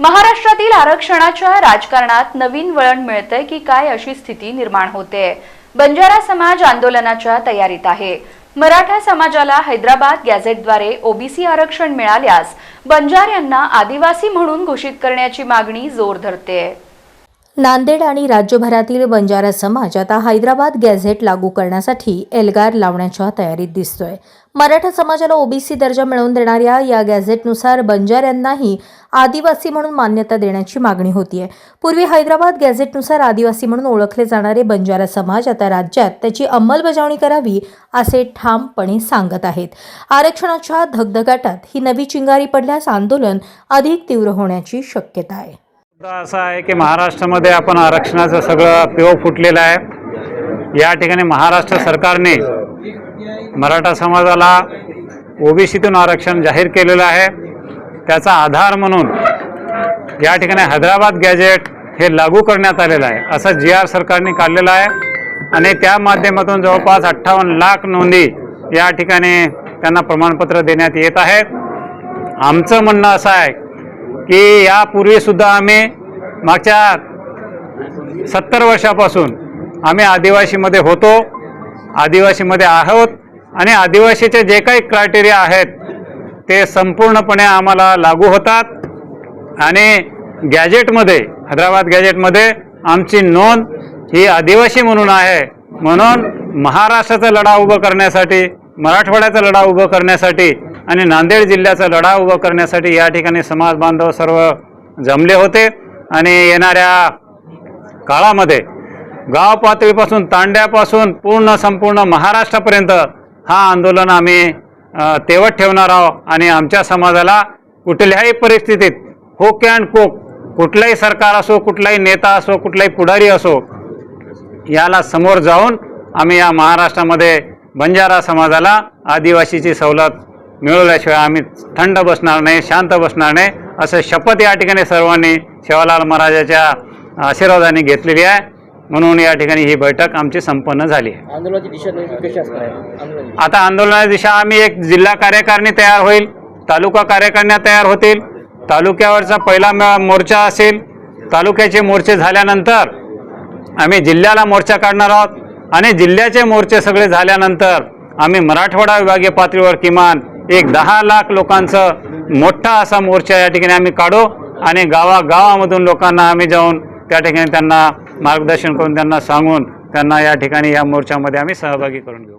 महाराष्ट्रातील आरक्षणाच्या राजकारणात नवीन वळण मिळतंय की काय अशी स्थिती निर्माण होते. बंजारा समाज आंदोलनाच्या तयारीत आहे. मराठा समाजाला हैदराबाद गॅझेटद्वारे ओबीसी आरक्षण मिळाल्यास बंजाऱ्यांना आदिवासी म्हणून घोषित करण्याची मागणी जोर धरते. नांदेड आणि राज्यभरातील बंजारा समाज आता हैदराबाद गॅझेट लागू करण्यासाठी एल्गार लावण्याच्या तयारीत दिसतोय. मराठा समाजाला ओबीसी दर्जा मिळवून देणाऱ्या या गॅझेटनुसार बंजाऱ्यांनाही आदिवासी म्हणून मान्यता देण्याची मागणी होतीये. पूर्वी हैदराबाद गॅझेटनुसार आदिवासी म्हणून ओळखले जाणारे बंजारा समाज आता राज्यात त्याची अंमलबजावणी करावी असे ठामपणे सांगत आहेत. आरक्षणाच्या धगधगाटात ही नवी चिंगारी पडल्यास आंदोलन अधिक तीव्र होण्याची शक्यता आहे. मुद्दा असा आहे की महाराष्ट्रामध्ये आपण आरक्षणाचं सगळं पेव फुटलेलं आहे. या ठिकाणी महाराष्ट्र सरकारने मराठा समाजाला ओबीसीतून आरक्षण जाहीर केलेलं आहे. त्याचा आधार म्हणून या ठिकाणी हैदराबाद गॅजेट हे लागू करण्यात आलेलं आहे. असं जी आर सरकारने काढलेलं आहे. आणि त्या माध्यमातून जवळपास अठ्ठावन्न लाख नोंदी या ठिकाणी त्यांना प्रमाणपत्र देण्यात येत आहेत. आमचं म्हणणं असं आहे की यापूर्वीसुद्धा आम्ही मागच्या सत्तर वर्षापासून आम्ही आदिवासीमध्ये होतो आदिवासीमध्ये आहोत आणि आदिवासीचे जे काही क्रायटेरिया आहेत ते संपूर्णपणे आम्हाला लागू होतात. आणि गॅजेटमध्ये हैदराबाद गॅजेटमध्ये आमची नोंद ही आदिवासी म्हणून आहे. म्हणून महाराष्ट्राचा लढा उभं करण्यासाठी मराठवाड्याचा लढा उभं करण्यासाठी आणि नांदेड जिल्ह्याचा लढा उभं करण्यासाठी या ठिकाणी समाज बांधव सर्व जमले होते. आणि येणाऱ्या काळामध्ये गाव पातळीपासून तांड्यापासून पूर्ण संपूर्ण महाराष्ट्रापर्यंत हा आंदोलन आम्ही तेवत ठेवणार आहोत. आणि आमच्या समाजाला कुठल्याही परिस्थितीत होक अँड कोक कुठलाही सरकार असो कुठलाही नेता असो कुठलाही पुढारी असो याला समोर जाऊन आम्ही या महाराष्ट्रामध्ये बंजारा समाजाला आदिवासीची सवलत मिळवल्याशिवाय आम्ही थंड बसणार नाही शांत बसणार नाही असं शपथ या ठिकाणी सर्वांनी शिवालाल महाराजाच्या आशीर्वादाने घेतलेली आहे. म्हणून या ठिकाणी ही बैठक आमची संपन्न झाली आहे. आंदोलनाची दिशा आता आंदोलनाची दिशा आम्ही एक जिल्हा कार्यकारिणी तयार होईल तालुका कार्यकारिण्या तयार होतील. तालुक्यावरचा पहिला मोर्चा असेल. तालुक्याचे मोर्चे झाल्यानंतर आम्ही जिल्ह्याला मोर्चा काढणार आहोत. आणि जिल्ह्याचे मोर्चे सगळे झाल्यानंतर आम्ही मराठवाडा विभागीय पातळीवर किमान एक दहा लाख लोकांचं मोठा असा मोर्चा या ठिकाणी आम्ही काढू आणि गावागावामधून लोकांना आम्ही जाऊन त्या ठिकाणी त्यांना मार्गदर्शन करून त्यांना सांगून त्यांना या ठिकाणी या मोर्चामध्ये आम्ही सहभागी करून घेऊ.